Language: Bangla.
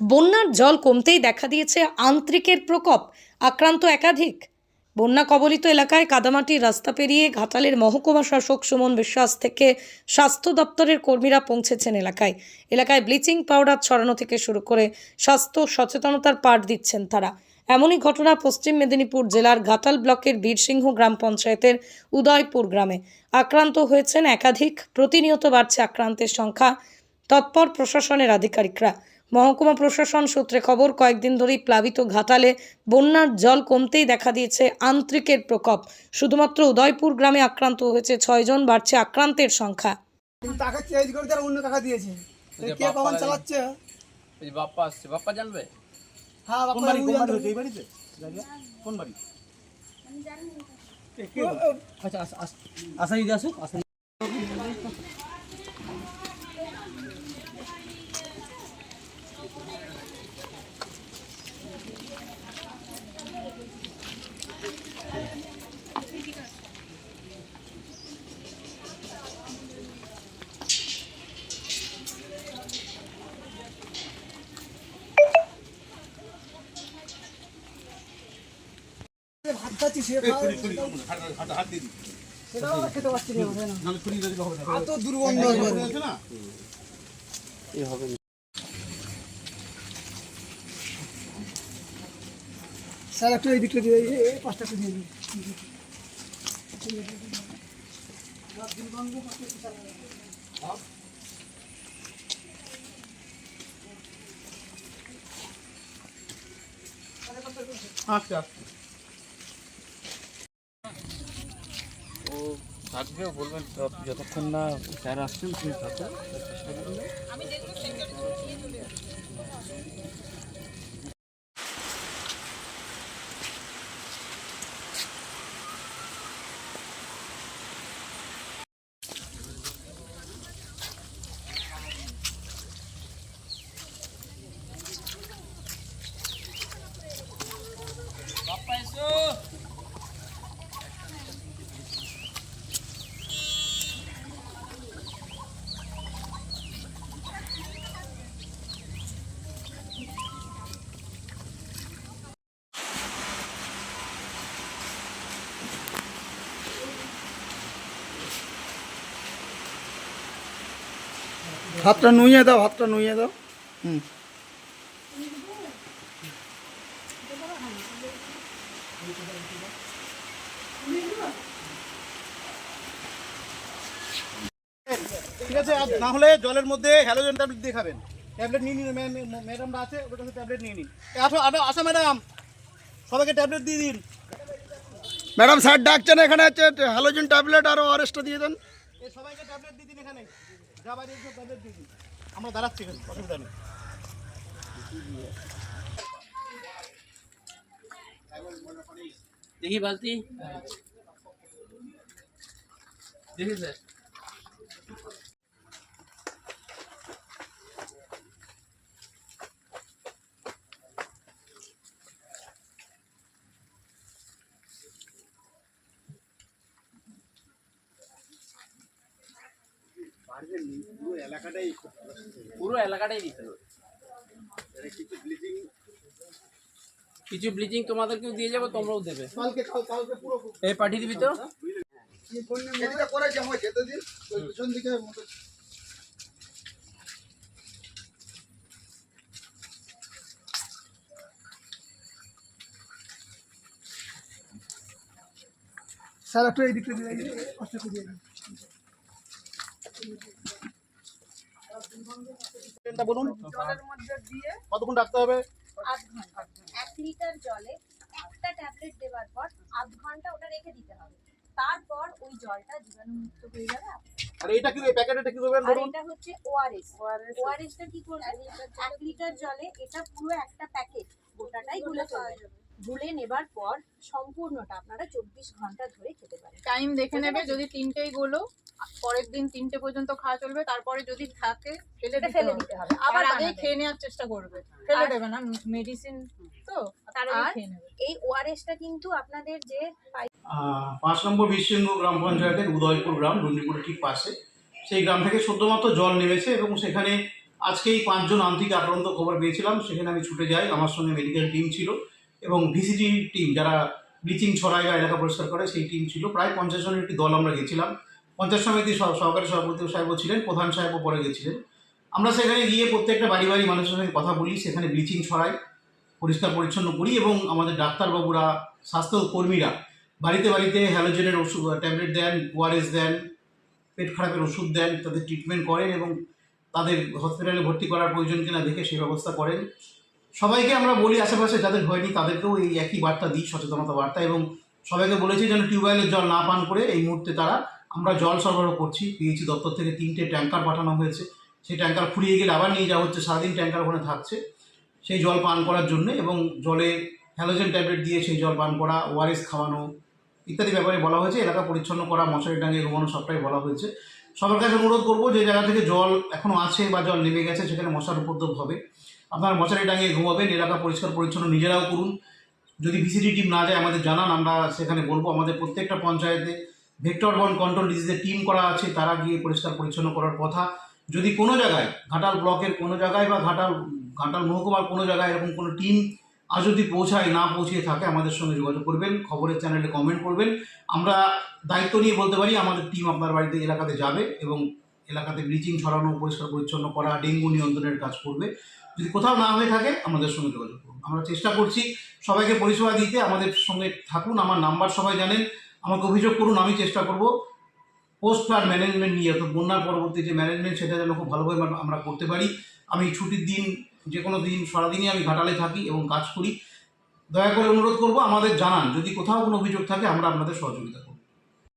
বন্যার জল কমতেই দেখা দিয়েছে আন্ত্রিকের প্রকোপ, আক্রান্ত একাধিক। বন্যা কবলিত এলাকায় কাদামাটির রাস্তা পেরিয়ে ঘাটালের মহকুমা শাসক সুমন বিশ্বাস থেকে স্বাস্থ্য দপ্তরের কর্মীরা পৌঁছেছেন এলাকায়। এলাকায় ব্লিচিং পাউডার ছড়ানো থেকে শুরু করে স্বাস্থ্য সচেতনতার পাঠ দিচ্ছেন তারা। এমনই ঘটনা পশ্চিম মেদিনীপুর জেলার ঘাটাল ব্লকের বীরসিংহ গ্রাম পঞ্চায়েতের উদয়পুর গ্রামে। আক্রান্ত হয়েছেন একাধিক, প্রতিনিয়ত বাড়ছে আক্রান্তের সংখ্যা, তৎপর প্রশাসনের আধিকারিকরা। মহকুমা প্রশাসন সূত্রে খবর কয়েকদিন ধরেই প্লাবিত ঘাটালে বন্যার জল কমতেই দেখা দিয়েছে আন্ত্রিকের প্রকোপ। শুধুমাত্র উদয়পুর গ্রামে আক্রান্ত হয়েছে ছয়জন বাড়ছে আক্রান্তের সংখ্যা। টাকা চেঞ্জ করে তারা অন্য টাকা দিয়েছে? কে কখন চালাচ্ছে? এই বাপ্পা আসছে। বাপ্পা জানবে? হ্যাঁ কোন বাড়ি? কোন বাড়ি এই বাড়িতে? কোন বাড়ি? এ, কে বলে? আচ্ছা আস- আস- আসুক আশা ভাত খাচ্ছি সে খেতে পারছি। এত দুর্গন্ধ স্যার একটু এই দিকটা দিয়ে এই পাঁচটা দিয়ে দিন। আচ্ছা আচ্ছা। থাকবে বলবেন যতক্ষণ না স্যার আসছেন তুমি থাকো ভাতটা নুইয়ে দাও ভাতটা নুইয়ে দাও। হুম। ঠিক আছে আর না হলে জলের মধ্যে হ্যালোজেন ট্যাবলেট দিয়ে খাবেন। ট্যাবলেট নিয়ে নিন ম্যা- ম্যাডামরা আছে ওটা ট্যাবলেট নিয়ে নিন। আসো আসো আসো ম্যাডাম সবাইকে ট্যাবলেট দিয়ে দিন। ম্যাডাম স্যার ডাকছেন এখানে হচ্ছে হ্যালোজিন ট্যাবলেট আর ওআরএসটা দিয়ে দেন। সবাইকে ট্যাবলেট দিয়ে দিন এখানে। যা বাইরে ট্যাবলেট দিয়ে দিন। আমরা দাঁড়াচ্ছি এখানে অসুবিধা নেই। দেখি বালতি। দেখি স্যার। পুরো এলাকাটাই দিতে হবে। কিছু ব্লিচিং তোমাদেরকেও দিয়ে যাব তোমরাও দেবে। কালকে কালকে পুরো এই পাঠিয়ে দিবি তো? এটা করে যে আমায় যেতে দিন ওই পিছন দিকে স্যার একটু এই দিকটা দিয়ে পাঁচটা একটু দিয়ে দিন। বলুন। কতক্ষণ রাখতে হবে? আধ ঘণ্টা। এক লিটার জলে একটা ট্যাবলেট দেওয়ার পর আধ ঘণ্টা ওটা রেখে দিতে হবে। তারপর ওই জলটা জীবাণুমুক্ত হয়ে যাবে আর এটা কি প্যাকেটটা কি করবেন ধরুন? এটা হচ্ছে ওআরএস ওআরএস ওআরএসটা কি করবে? এক লিটার জলে এটা পুরো একটা প্যাকেট গোটাটাই গুলে চলে গুলে নেবার পর সম্পূর্ণটা আপনারা চব্বিশ ঘণ্টা ধরে খেতে পারেন। টাইম দেখে নেবে যদি তিনটেই গুলো পরের দিন তিনটে পর্যন্ত খাওয়া চলবে তারপরে যদি থাকে ফেলে ফেলে হবে। দিতে হবে আবার আগে খেয়ে নেওয়ার চেষ্টা করবে। ফেলে দেবে না মেডিসিন তো তার এই ওআরএস টা কিন্তু আপনাদের যে আহ, পাঁচ নম্বর বিশ্বঙ্গ গ্রাম পঞ্চায়েতের উদয়পুর গ্রাম ডুন্ডিপুরের ঠিক পাশে। সেই গ্রাম থেকে সদ্যমাত্র জল নেমেছে এবং সেখানে আজকেই এই পাঁচজন আন্তরিক আক্রান্ত খবর পেয়েছিলাম। সেখানে আমি ছুটে যাই আমার সঙ্গে মেডিকেল টিম ছিল। এবং ভিসিজি টিম যারা ব্লিচিং ছড়ায় বা এলাকা পরিষ্কার করে, সেই টিম ছিল। প্রায় পঞ্চাশ জনের একটি দল আমরা গেছিলাম। পঞ্চাশ সমিতি সহ- সহকারী সভাপতি সাহেবও ছিলেন, প্রধান সাহেবও পরে গেছিলেন। আমরা সেখানে গিয়ে প্রত্যেকটা বাড়ি বাড়ি মানুষের সঙ্গে কথা বলি, সেখানে ব্লিচিং ছড়াই পরিষ্কার পরিচ্ছন্ন করি এবং আমাদের ডাক্তারবাবুরা স্বাস্থ্য কর্মীরা বাড়িতে বাড়িতে হ্যালোজেনের ওষুধ ট্যাবলেট দেন ওআরএস দেন, পেট খারাপের ওষুধ দেন, তাদের ট্রিটমেন্ট করেন এবং তাদের হসপিটালে ভর্তি করার প্রয়োজন কিনা দেখে সেই ব্যবস্থা করেন। সবাইকে আমরা বলি আশেপাশে যাদের হয়নি, তাদেরকেও এই একই বার্তা দিই, সচেতনতা বার্তা এবং সবাইকে বলেছি যেন টিউবওয়েলের জল না পান করে এই মুহূর্তে তারা, আমরা জল সরবরাহ করছি। পিএইচি দপ্তর থেকে তিনটে ট্যাঙ্কার পাঠানো হয়েছে। সেই ট্যাঙ্কার ফুরিয়ে গেলে আবার নিয়ে যাওয়া হচ্ছে, সারাদিন ট্যাঙ্কার ওখানে থাকছে। সেই জল পান করার জন্য এবং জলে হ্যালোজেন ট্যাবলেট দিয়ে সেই জল পান করা, ওআরএস খাওয়ানো ইত্যাদি ব্যাপারে বলা হয়েছে। এলাকা পরিচ্ছন্ন করা, মশারি টাঙিয়ে ঘুমানো সবটাই বলা হয়েছে। সবার কাছে অনুরোধ করব, যে জায়গা থেকে জল এখনও আছে বা জল নেমে গেছে, সেখানে মশার উপদ্রব হবে। আপনার মশারি টাঙিয়ে ঘুমাবেন, এলাকা পরিষ্কার পরিচ্ছন্ন নিজেরাও করুন। যদি ভিসিডি টিম না যায়, আমাদের জানান, আমরা সেখানে বলব। আমাদের প্রত্যেকটা পঞ্চায়েতে ভেক্টর বন কন্ট্রোল ডিজিজের টিম করা আছে, তারা গিয়ে পরিষ্কার পরিচ্ছন্ন করার কথা। যদি কোনো জায়গায়, ঘাটাল ব্লকের কোনো জায়গায় বা ঘাটাল ঘাটাল মহকুমার কোনো জায়গায় এরকম কোনো টিম আর যদি পৌঁছায়, না পৌঁছিয়ে থাকে, আমাদের সঙ্গে যোগাযোগ করবেন, খবরের চ্যানেলে কমেন্ট করবেন। আমরা দায়িত্ব নিয়ে বলতে পারি, আমাদের টিম আপনার বাড়িতে, এলাকাতে যাবে এবং এলাকাতে ব্লিচিং ছড়ানো, পরিষ্কার পরিচ্ছন্ন করা, ডেঙ্গু নিয়ন্ত্রণের কাজ করবে। যদি কোথাও না হয়ে থাকে, আমাদের সঙ্গে যোগাযোগ করুন। আমরা চেষ্টা করছি সবাইকে পরিষেবা দিতে, আমাদের সঙ্গে থাকুন, আমার নাম্বার সবাই জানেন, আমাকে অভিযোগ করুন, আমি চেষ্টা করব। পোস্ট ফ্লাড ম্যানেজমেন্ট নিয়ে, অর্থাৎ বন্যার পরবর্তী যে ম্যানেজমেন্ট সেটা যেন খুব ভালোভাবে আমরা- করতে পারি। আমি ছুটির দিন, যে কোনো দিন, সারাদিনই আমি ঘাটালে থাকি এবং কাজ করি। দয়া করে অনুরোধ করব, আমাদের জানান। যদি কোথাও কোনো অভিযোগ থাকে, আমরা আপনাদের সহযোগিতা